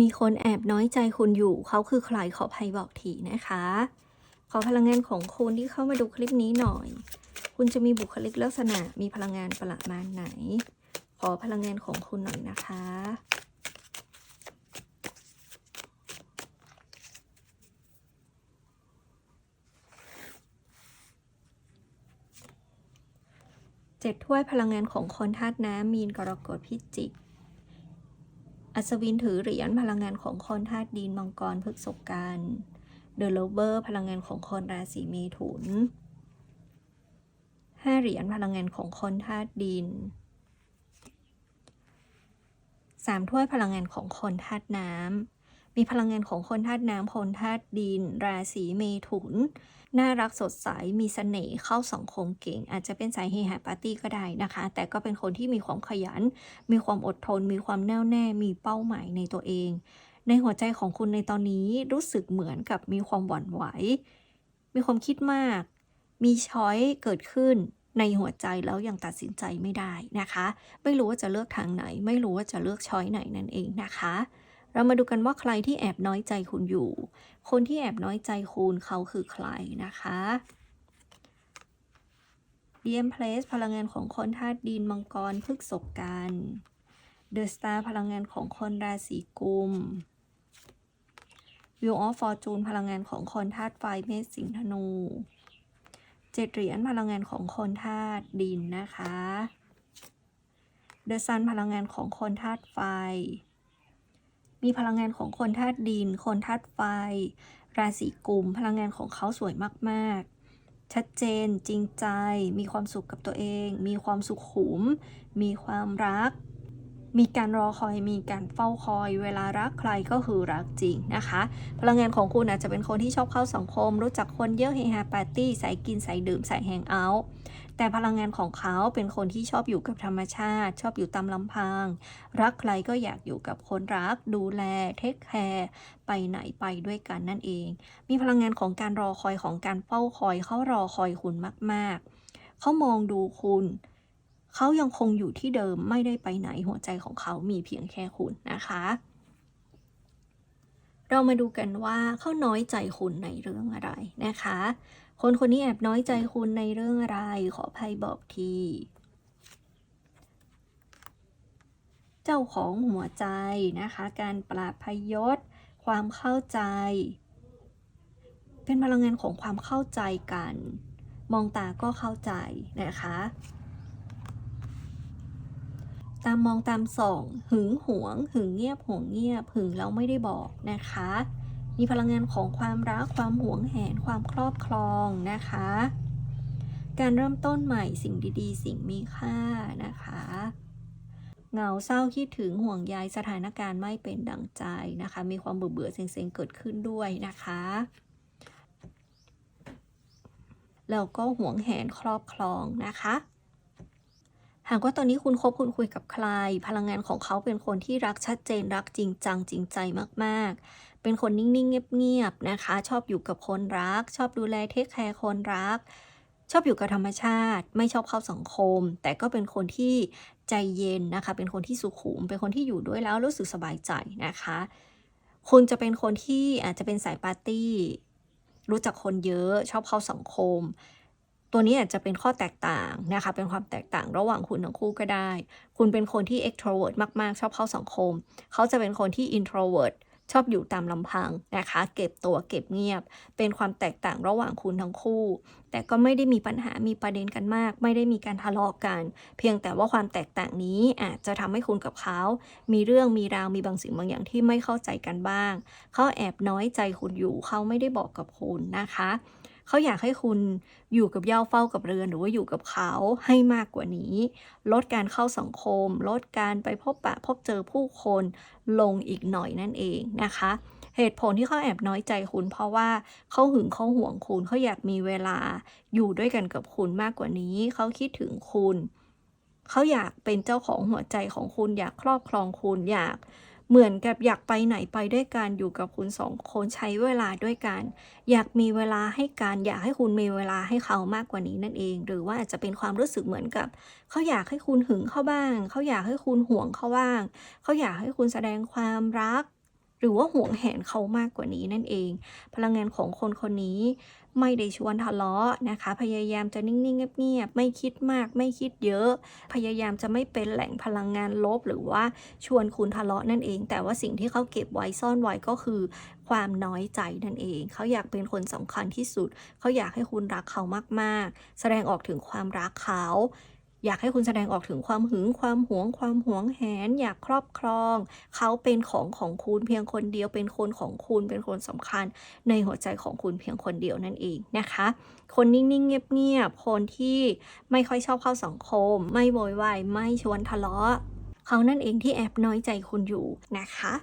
มีคนแอบน้อยใจคุณอยู่เขาคือใครขอภัยบอกทีนะคะ ขอพลังงานของคุณที่เข้ามาดูคลิปนี้หน่อย คุณจะมีบุคลิกลักษณะมีพลังงานประมาณไหน ขอพลังงานของคุณหน่อยนะคะเจ็ดถ้วยพลังงานของคนธาตุน้ำมีนกรกฎพิจิก อัศวินถือเหรียญพลังงานของคนธาตุดินมังกรพฤกษกันเดอะโลเบอร์พลังงานของคนราศีเมถุนห้าเหรียญพลังงานของคนธาตุดินสามถ้วยพลังงานของคนธาตุน้ำ มีพลังงานของคนธาตุน้ำคนธาตุดิน ราศีเมถุน น่ารักสดใส มีเสน่ห์เข้าสังคมเก่ง อาจจะเป็นสายเฮฮาปาร์ตี้ก็ได้นะคะ แต่ก็เป็นคนที่มีความขยัน มีความอดทน มีความแน่วแน่ มีเป้าหมายในตัวเอง ในหัวใจของคุณในตอนนี้รู้สึกเหมือนกับมีความหวั่นไหว มีความคิดมาก มีช้อยเกิดขึ้นในหัวใจแล้วยังตัดสินใจไม่ได้นะคะ ไม่รู้ว่าจะเลือกทางไหน ไม่รู้ว่าจะเลือกช้อยไหนนั่นเองนะคะ เรามาดูกันว่าใครที่แอบน้อยใจคุณอยู่ คนที่แอบน้อยใจคุณเขาคือใครนะคะ DM Place พลังงานของคนธาตุดินมังกรพฤกษกกัน The Star พลังงานของคนราศีกุม Wheel of Fortune พลังงานของคนธาตุไฟเมษสิงธนูเจ็ดเหรียญพลังงานของคนธาตุดินนะคะ The Sun พลังงานของคนธาตุไฟ มีพลังงานของคนธาตุดิน คนธาตุไฟ ราศีกุม พลังงานของเขาสวยมากๆ ชัดเจนจริงใจ มีความสุขกับตัวเอง มีความสุขขุม มีความรัก มีการรอคอยมีการเฝ้าคอย เวลารักใครก็คือรักจริงนะคะ พลังงานของคุณอาจจะเป็นคนที่ชอบเข้าสังคม รู้จักคนเยอะเฮฮาปาร์ตี้สายกินสายดื่มสายแฮงเอาท์แต่พลังงานของเขาเป็นคนที่ชอบอยู่กับธรรมชาติ ชอบอยู่ตามลำพัง รักใครก็อยากอยู่กับคนรัก ดูแลเทคแคร์ไปไหนไปด้วยกันนั่นเอง มีพลังงานของการรอคอยของการเฝ้าคอยเขารอคอยคุณมาก ๆเขามองดูคุณ เขายังคงอยู่ที่เดิมไม่ได้ไปไหนหัวใจของเขามีเพียงแค่คุณนะคะ เรามาดูกันว่าเขาน้อยใจคุณในเรื่องอะไรนะคะ คนคนนี้แอบน้อยใจคุณในเรื่องอะไร ขอภัยบอกทีเจ้าของหัวใจนะคะ การปราพยศ ความเข้าใจ เป็นพลังงานของความเข้าใจกัน มองตาก็เข้าใจนะคะ ตามมองตามส่อง หึงหวง หึงเงียบห่วงเงียบ หึงแล้วไม่ได้บอกนะคะ มีพลังงานของความรัก ความหวงแหน ความครอบครองนะคะ การเริ่มต้นใหม่สิ่งดีๆ สิ่งมีค่านะคะเหงาเศร้าคิดถึงห่วงใยสถานการณ์ไม่เป็นดังใจนะคะ มีความเบื่อเบื่อเซ็งๆเกิดขึ้นด้วยนะคะ แล้วก็ห่วงแหนครอบครองนะคะ หากว่าตอนนี้คุณคบคุณคุยกับใคร พลังงานของเขาเป็นคนที่รักชัดเจนรักจริงจังจริงใจมาก ๆ เป็นคนนิ่ง ๆ เงียบ ๆ นะคะ ชอบอยู่กับคนรัก ชอบดูแลเทคแคร์คนรัก ชอบอยู่กับธรรมชาติ ไม่ชอบเข้าสังคม แต่ก็เป็นคนที่ใจเย็นนะคะ เป็นคนที่สุขุม เป็นคนที่อยู่ด้วยแล้วรู้สึกสบายใจนะคะคุณจะเป็นคนที่อาจจะเป็นสายปาร์ตี้ รู้จักคนเยอะชอบเข้าสังคม ตัวนี้อาจจะเป็นข้อแตกต่างนะคะ เป็นความแตกต่างระหว่างคุณทั้งคู่ก็ได้ คุณเป็นคนที่ extrovert มาก ๆ ชอบเข้าสังคม เขาจะเป็นคนที่ introvert ชอบอยู่ตามลำพังนะคะ เก็บตัวเก็บเงียบ เป็นความแตกต่างระหว่างคุณทั้งคู่ แต่ก็ไม่ได้มีปัญหามีประเด็นกันมาก ไม่ได้มีการทะเลาะกัน เพียงแต่ว่าความแตกต่างนี้อาจจะทำให้คุณกับเขา มีเรื่องมีราวมีบางสิ่งบางอย่างที่ไม่เข้าใจกันบ้าง เขาแอบน้อยใจคุณอยู่เขาไม่ได้บอกกับคุณนะคะ เขาอยากให้คุณอยู่กับเย่าเฝ้ากับเรือน หรือว่าอยู่กับเขาให้มากกว่านี้ ลดการเข้าสังคม ลดการไปพบปะพบเจอผู้คนลงอีกหน่อยนั่นเองนะคะ เหตุผลที่เขาแอบน้อยใจคุณเพราะว่าเขาหึงเขาห่วงคุณเขาอยากมีเวลาอยู่ด้วยกันกับคุณมากกว่านี้เขาคิดถึงคุณเขาอยากเป็นเจ้าของหัวใจของคุณอยากครอบครองคุณอยาก เหมือนกับอยากไปไหนไปด้วยกันอยู่กับคุณสองคนใช้เวลาด้วยกัน อยากมีเวลาให้กันอยากให้คุณมีเวลาให้เขามากกว่านี้นั่นเอง หรือว่าอาจจะเป็นความรู้สึกเหมือนกับ เขาอยากให้คุณหึงเขาบ้าง เขาอยากให้คุณห่วงเขาบ้าง เขาอยากให้คุณแสดงความรัก รือว่าห่วงแหนเขามากกว่านี้นั่นเอง พลังงานของคนคนนี้ไม่ได้ชวนทะเลาะนะคะ พยายามจะนิ่งๆเงียบๆไม่คิดมากไม่คิดเยอะ พยายามจะไม่เป็นแหล่งพลังงานลบ หรือว่าชวนคุณทะเลาะนั่นเอง แต่ว่าสิ่งที่เขาเก็บไว้ซ่อนไว้ก็คือ ความน้อยใจนั่นเอง เขาอยากเป็นคนสำคัญที่สุด เขาอยากให้คุณรักเขามากๆ แสดงออกถึงความรักเขา อยากให้คุณแสดงออกถึงความหึงความหวง ความหวงแหน อยากครอบครอง เขาเป็นของของคุณเพียงคนเดียว เป็นคนของคุณเป็นคนสำคัญ ในหัวใจของคุณเพียงคนเดียวนั่นเองนะคะ คนนิ่งๆเงียบๆคนที่ไม่ค่อยชอบเข้าสังคม ไม่โวยวายไม่ชวนทะเลาะเขานั่นเองที่แอบน้อยใจคุณอยู่นะคะ